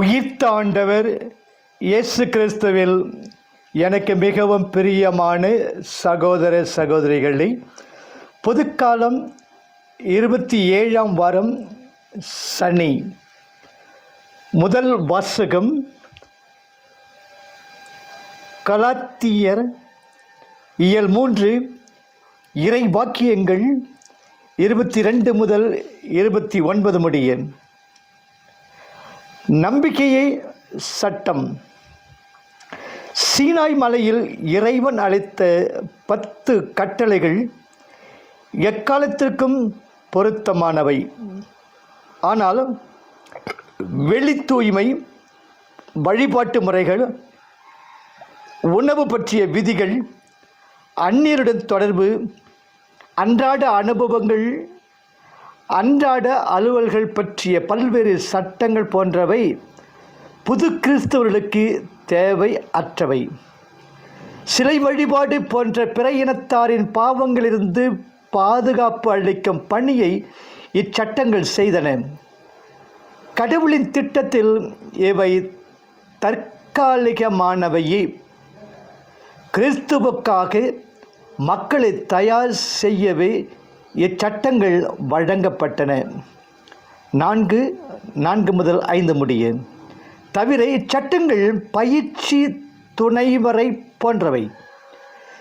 உயிர்த்தாண்டவர் இயேசு கிறிஸ்துவில் எனக்கு மிகவும் பிரியமான சகோதர சகோதரிகளை பொதுக்காலம் இருபத்தி ஏழாம் வாரம் சனி. முதல் வாசகம் கலாத்தியர் இயல் மூன்று இறை வாக்கியங்கள் இருபத்தி ரெண்டு முதல் இருபத்தி ஒன்பது முடியேன் நம்பிக்கையே சட்டம். சீனாய் மலையில் இறைவன் அளித்த பத்து கட்டளைகள் எக்காலத்திற்கும் பொருத்தமானவை. ஆனால் வெளி தூய்மை வழிபாட்டு முறைகள் உணவு பற்றிய விதிகள் அந்நியருடன் தொடர்பு அன்றாட அனுபவங்கள் அன்றாட அலுவல்கள் பற்றிய பல்வேறு சட்டங்கள் போன்றவை புது கிறிஸ்தவர்களுக்கு தேவை அற்றவை. சிலை வழிபாடு போன்ற பிற இனத்தாரின் பாவங்களிலிருந்து பாதுகாப்பு அளிக்கும் பணியை இச்சட்டங்கள் செய்தன. கடவுளின் திட்டத்தில் இவை தற்காலிகமானவையே. கிறிஸ்துவுக்காக மக்களை தயார் செய்யவே இச்சட்டங்கள் வழங்கப்பட்டன. நான்கு நான்கு முதல் ஐந்து முடிய. தவிர இச்சட்டங்கள் பயிற்சி துணைவரை போன்றவை.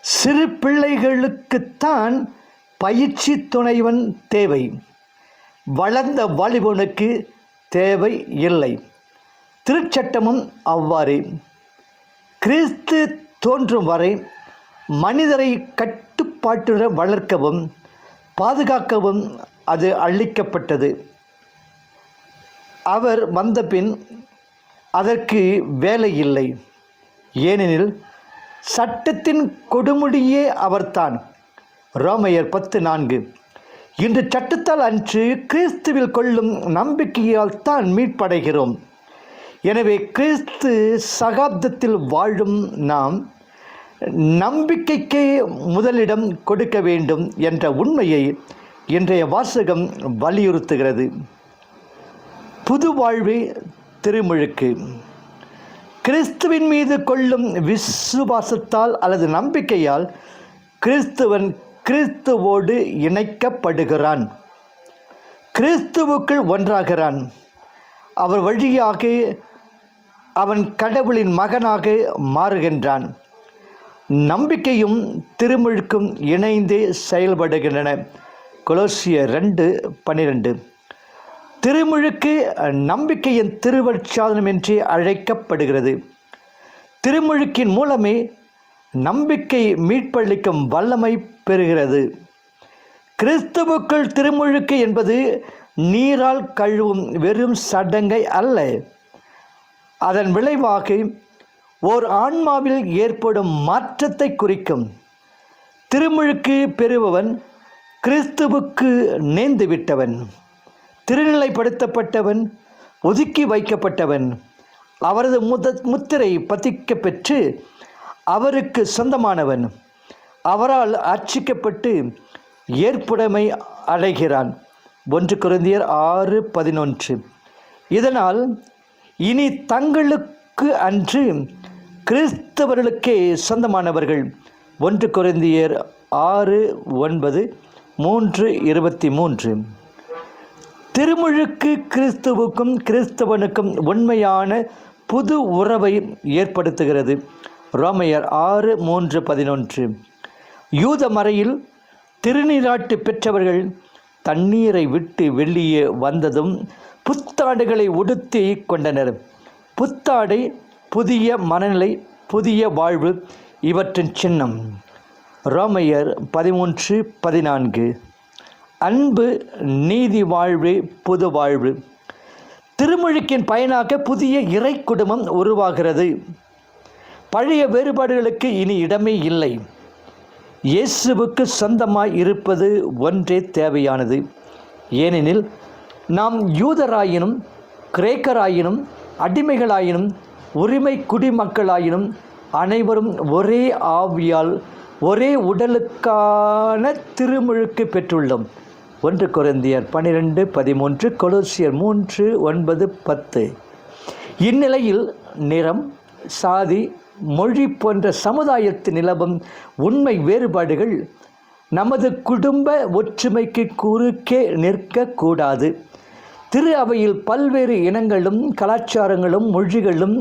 சிறு பிள்ளைகளுக்குத்தான் பயிற்சி துணைவன் தேவை. வளர்ந்த வாலிபனுக்கு தேவை இல்லை. திருச்சட்டமும் அவ்வாறு. கிறிஸ்து தோன்றும் வரை மனிதரை கட்டுப்பாட்டுடன் வளர்க்கவும் பாதுகாக்கவும் அது அழிக்கப்பட்டது. அவர் வந்தபின் அதற்கு வேலை இல்லை ஏனெனில் சட்டத்தின் கொடுமுடியே அவர்தான். ரோமையர் பத்து நான்கு. இன்று சட்டத்தால் அன்று கிறிஸ்துவில் கொள்ளும் நம்பிக்கையால் தான் மீட்படைகிறோம். எனவே கிறிஸ்து சகாப்தத்தில் வாழும் நாம் நம்பிக்கைக்கே முதலிடம் கொடுக்க வேண்டும் என்ற உண்மையை இன்றைய வாசகம் வலியுறுத்துகிறது. புது வாழ்வே திருமுழுக்கு. கிறிஸ்துவின் மீது கொள்ளும் விசுவாசத்தால் அல்லது நம்பிக்கையால் கிறிஸ்துவன் கிறிஸ்துவோடு இணைக்கப்படுகிறான். கிறிஸ்துவுக்குள் ஒன்றாகிறான். அவர் வழியாக அவன் கடவுளின் மகனாக மாறுகின்றான். நம்பிக்கையும் திருமுழுக்கும் இணைந்தே செயல்படுகின்றன. கொலோசிய ரெண்டு பன்னிரெண்டு திருமுழுக்கு நம்பிக்கையின் திருவற்சாதனம் என்று அழைக்கப்படுகிறது. திருமுழுக்கின் மூலமே நம்பிக்கை மீட்பளிக்கும் வல்லமை பெறுகிறது. கிறிஸ்துவுக்குள் திருமுழுக்கு என்பது நீரால் கழுவும் வெறும் சடங்கை அல்ல. அதன் விளைவாக ஓர் ஆன்மாவில் ஏற்படும் மாற்றத்தை குறிக்கும். திருமுழுக்கு பெறுபவன் கிறிஸ்துவுக்கு நேர்ந்து விட்டவன் திருநிலைப்படுத்தப்பட்டவன் ஒதுக்கி வைக்கப்பட்டவன். அவரது முத முத்திரை பதிக்க பெற்று அவருக்கு சொந்தமானவன். அவரால் அர்ச்சிக்கப்பட்டு ஏற்புடைமை அடைகிறான். ஒன்று குருந்தியர் ஆறு பதினொன்று. இதனால் இனி தங்களுக்கு அன்று கிறிஸ்தவர்களுக்கே சொந்தமானவர்கள். ஒன்று குறைந்தியர் ஆறு ஒன்பது மூன்று இருபத்தி மூன்று திருமுழுக்கு கிறிஸ்துவுக்கும் கிறிஸ்தவனுக்கும் உண்மையான புது உறவை ஏற்படுத்துகிறது. ரோமையர் ஆறு மூன்று பதினொன்று. யூத மறையில் திருநீராட்டு பெற்றவர்கள் தண்ணீரை விட்டு வெளியே வந்ததும் புத்தாடைகளை உடுத்தி கொண்டனர். புத்தாடை புதிய மனநிலை புதிய வாழ்வு இவற்றின் சின்னம். ரோமையர் பதிமூன்று பதினான்கு. அன்பு நீதி வாழ்வு புது வாழ்வு. திருமுழுக்கின் பயனாக புதிய இறை குடும்பம் உருவாகிறது. பழைய வேறுபாடுகளுக்கு இனி இடமே இல்லை. இயேசுவுக்கு சொந்தமாய் இருப்பது ஒன்றே தேவையானது. ஏனெனில் நாம் யூதராயினும் கிரேக்கராயினும் அடிமைகளாயினும் உரிமை குடிமக்களாயினும் அனைவரும் ஒரே ஆவியால் ஒரே உடலுக்கான திருமுழுக்கு பெற்றுள்ளோம். ஒன்று குறைந்தியர் பன்னிரெண்டு பதிமூன்று கொலோசியர் மூன்று ஒன்பது பத்து. இந்நிலையில் நிறம் சாதி மொழி போன்ற சமுதாயத்து நிலவும் உண்மை வேறுபாடுகள் நமது குடும்ப ஒற்றுமைக்கு குறுக்கே நிற்கக்கூடாது. திரு அவையில் பல்வேறு இனங்களும் கலாச்சாரங்களும் மொழிகளும்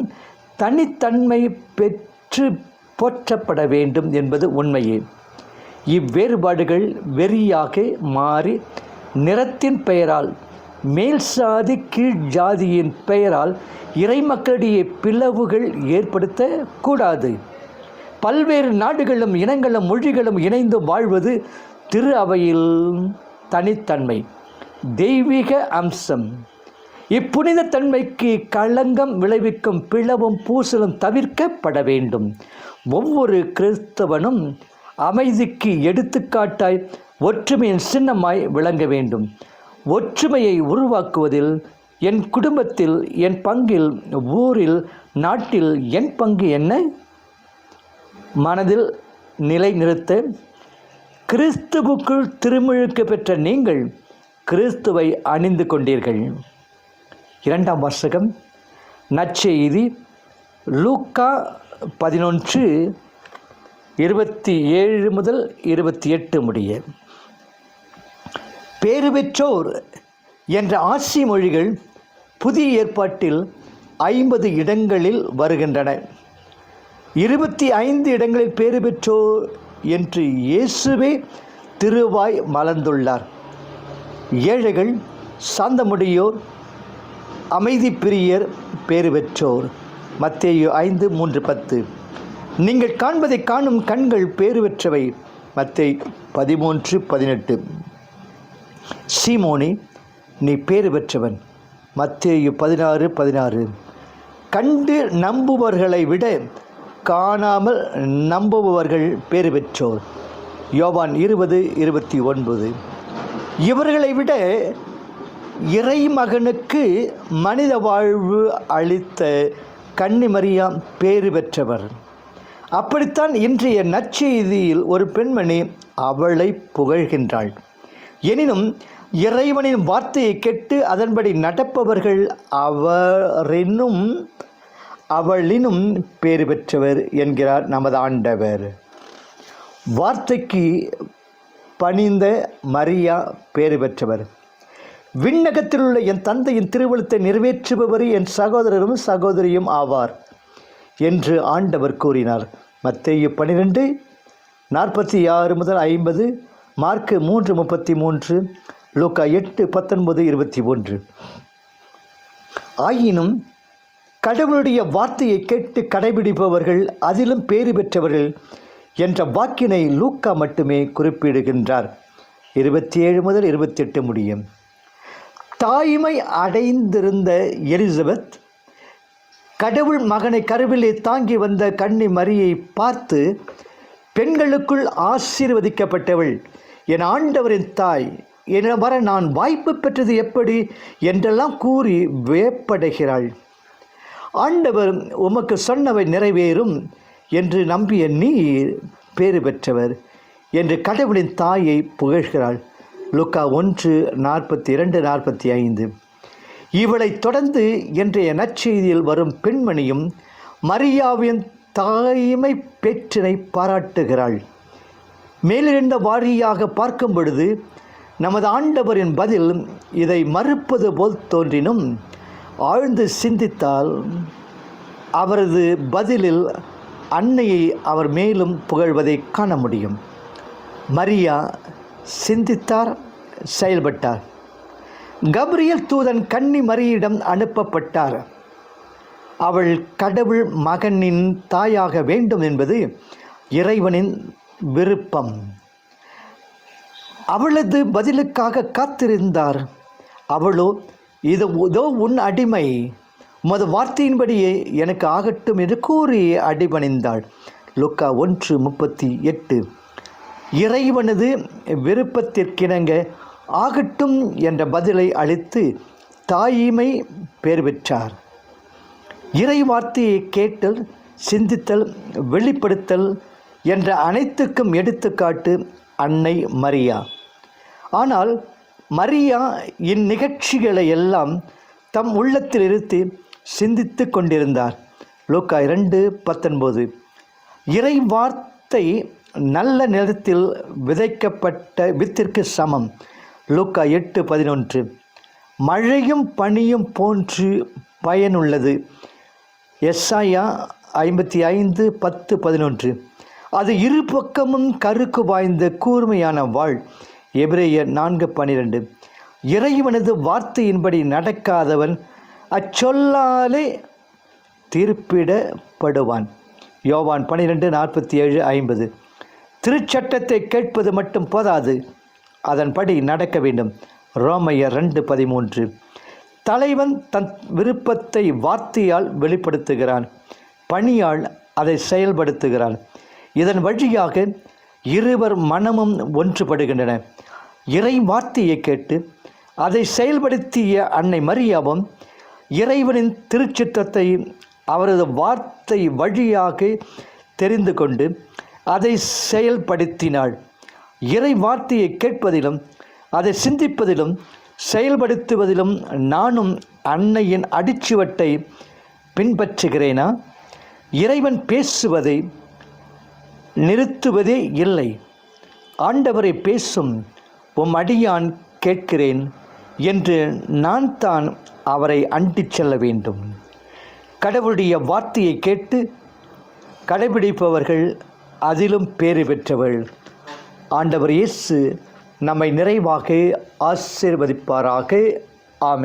தனித்தன்மை பெற்று போற்றப்பட வேண்டும் என்பது உண்மையே. இவ்வேறுபாடுகள் வெறியாக மாறி நிறத்தின் பெயரால் மேல் சாதி கீழ் ஜாதியின் பெயரால் இறைமக்களிடையே பிளவுகள் ஏற்படுத்த கூடாது பல்வேறு நாடுகளும் இனங்களும் மொழிகளும் இணைந்து வாழ்வது திரு அவையில் தனித்தன்மை. தெய்வீக அம்சம். இப்புனித தன்மைக்கு களங்கம் விளைவிக்கும் பிளவும் பூசலும் தவிர்க்கப்பட வேண்டும். ஒவ்வொரு கிறிஸ்தவனும் அமைதிக்கு எடுத்துக்காட்டாய் ஒற்றுமையின் சின்னமாய் விளங்க வேண்டும். ஒற்றுமையை உருவாக்குவதில் என் குடும்பத்தில் என் பங்கில் ஊரில் நாட்டில் என் பங்கு என்ன? மனதில் நிலை நிறுத்த கிறிஸ்துவுக்குள் திருமுழுக்கு பெற்ற நீங்கள் கிறிஸ்துவை அணிந்து கொண்டீர்கள். இரண்டாம் வாசகம் நற்செய்தி லூக்கா பதினொன்று இருபத்தி ஏழு முதல் இருபத்தி எட்டு முடிய. பேறு பெற்றோர் என்ற ஆசி மொழிகள் புதிய ஏற்பாட்டில் ஐம்பது இடங்களில் வருகின்றன. இருபத்தி ஐந்து இடங்களில் பேறு பெற்றோர் என்று இயேசுவே திருவாய் மலர்ந்துள்ளார். ஏழைகள் சாந்தமுடையோர் அமைதி பிரியர் பேறு பெற்றோர் மத்தேயு ஐந்து மூன்று பத்து. நீங்கள் காண்பதை காணும் கண்கள் பேறு பெற்றவை மத்தை பதிமூன்று பதினெட்டு. சீமோனி நீ பேறு பெற்றவன் மத்தேயு பதினாறு பதினாறு. கண்டு நம்புபவர்களை விட காணாமல் நம்புபவர்கள் பேறு பெற்றோர் யோவான் இருபது இருபத்தி ஒன்பது. இவர்களை விட இறைமகனுக்கு மனித வாழ்வு அளித்த கன்னிமரியாம் பேறு பெற்றவர். அப்படித்தான் இன்றைய நற்செய்தியில் ஒரு பெண்மணி அவளை புகழ்கின்றாள். எனினும் இறைவனின் வார்த்தையை கேட்டு அதன்படி நடப்பவர்கள் அவரினும் அவளினும் பேறு பெற்றவர் என்கிறார் நமது ஆண்டவர். வார்த்தைக்கு பணிந்த மரியா பேறு பெற்றவர். விண்ணகத்தில் உள்ள என் தந்தையின் திருவழுத்தை நிறைவேற்றுபவர் என் சகோதரரும் சகோதரியும் ஆவார் என்று ஆண்டவர் கூறினார். மத்தேயு பன்னிரெண்டு நாற்பத்தி ஆறு முதல் ஐம்பது மார்க்கு மூன்று முப்பத்தி மூன்று லூக்கா எட்டு பத்தொன்பது இருபத்தி ஒன்று ஆயினும் கடவுளுடைய வார்த்தையை கேட்டு கடைபிடிப்பவர்கள் அதிலும் பேறு பெற்றவர்கள் என்ற வாக்கினை லூக்கா மட்டுமே குறிப்பிடுகின்றார். இருபத்தி ஏழு முதல் இருபத்தெட்டு முடியும். தாய்மை அடைந்திருந்த எலிசபெத் கடவுள் மகனை கருவிலே தாங்கி வந்த கண்ணி மரியை பார்த்து பெண்களுக்குள் ஆசீர்வதிக்கப்பட்டவள் என் ஆண்டவரின் தாய் என வர நான் வாய்ப்பு பெற்றது எப்படி? என்றெல்லாம் கூறி வேப்படைகிறாள் ஆண்டவர் உமக்கு சொன்னவை நிறைவேறும். என்று நம்பிய நீர் பேறு பெற்றவர் என்று கடவுளின் தாயை புகழ்கிறாள். லுக்கா ஒன்று நாற்பத்தி இரண்டு நாற்பத்தி ஐந்து இவளைத் தொடர்ந்து இன்றைய நற்செய்தியில் வரும் பெண்மணியும் மரியாவின் தாய்மை பேற்றினை பாராட்டுகிறாள். மேலிருந்த வாரியாக பார்க்கும் பொழுது நமது ஆண்டவரின் பதில் இதை மறுப்பது போல் தோன்றினும் ஆழ்ந்து சிந்தித்தால் அவரது பதிலில் அன்னையை அவர் மேலும் புகழ்வதை காண முடியும். மரியா சிந்தித்தார் செயல்பட்டார். கப்ரியல் தூதன் கன்னி மரியிடம் அனுப்பப்பட்டார். அவள் கடவுள் மகனின் தாயாக வேண்டும் என்பது இறைவனின் விருப்பம். அவளது பதிலுக்காக காத்திருந்தார். அவளோ இது இதோ உன் அடிமை. உமது வார்த்தையின்படியே எனக்கு ஆகட்டும் என்று கூறி அடிபணிந்தாள். லுக்கா ஒன்று முப்பத்தி எட்டு. இறைவனது விருப்பத்திற்கிணங்க ஆகட்டும் என்ற பதிலை அளித்து தாயிமை பேர் பெற்றார். இறை வார்த்தையை கேட்டல் சிந்தித்தல் வெளிப்படுத்தல் என்ற அனைத்துக்கும் எடுத்துக்காட்டு அன்னை மரியா. ஆனால் மரியா இந்நிகழ்ச்சிகளை எல்லாம் தம் உள்ளத்தில் இருத்தி சிந்தித்து கொண்டிருந்தார். லூக்கா இரண்டு பத்தொன்பது. இறை வார்த்தை நல்ல நிலத்தில் விதைக்கப்பட்ட வித்திற்கு சமம். லூக்கா எட்டு பதினொன்று. மழையும் பனியும் போன்று பயனுள்ளது. எஸ்ஐயா ஐம்பத்தி ஐந்து பத்து பதினொன்று. அது இரு பக்கமும் கருக்கு வாய்ந்த கூர்மையான வாழ். எபிரேயர் நான்கு பன்னிரெண்டு இறைவனது வார்த்தையின்படி நடக்காதவன் அச்சொல்லாலே தீர்ப்பிடப்படுவான். யோவான் பனிரெண்டு நாற்பத்தி ஏழு ஐம்பது. திருச்சட்டத்தை கேட்பது மட்டும் போதாது. அதன்படி நடக்க வேண்டும். ரோமையர் ரெண்டு பதிமூன்று. தலைவன் தன் விருப்பத்தை வார்த்தையால் வெளிப்படுத்துகிறான். பணியால் அதை செயல்படுத்துகிறான் இதன் வழியாக இருவர் மனமும் ஒன்றுபடுகின்றன. இறை வார்த்தையை கேட்டு அதை செயல்படுத்திய அன்னை மரியாவும் இறைவனின் திருச்சித்தத்தை அவரது வார்த்தை வழியாக தெரிந்து கொண்டு அதை செயல்படுத்தினாள். இறை வார்த்தையை கேட்பதிலும் அதை சிந்திப்பதிலும் செயல்படுத்துவதிலும் நானும் அன்னையின் அடிச்சுவட்டை பின்பற்றுகிறேனா? இறைவன் பேசுவதை நிறுத்துவதே இல்லை. ஆண்டவரை பேசும் உம் அடியான் கேட்கிறேன். என்று நான் தான் அவரை அண்டிச் செல்ல வேண்டும். கடவுளுடைய வார்த்தையை கேட்டு கடைபிடிப்பவர்கள் அதிலும் பேறு பெற்றவள். ஆண்டவர் இயேசு நம்மை நிறைவாக ஆசீர்வதிப்பாராக.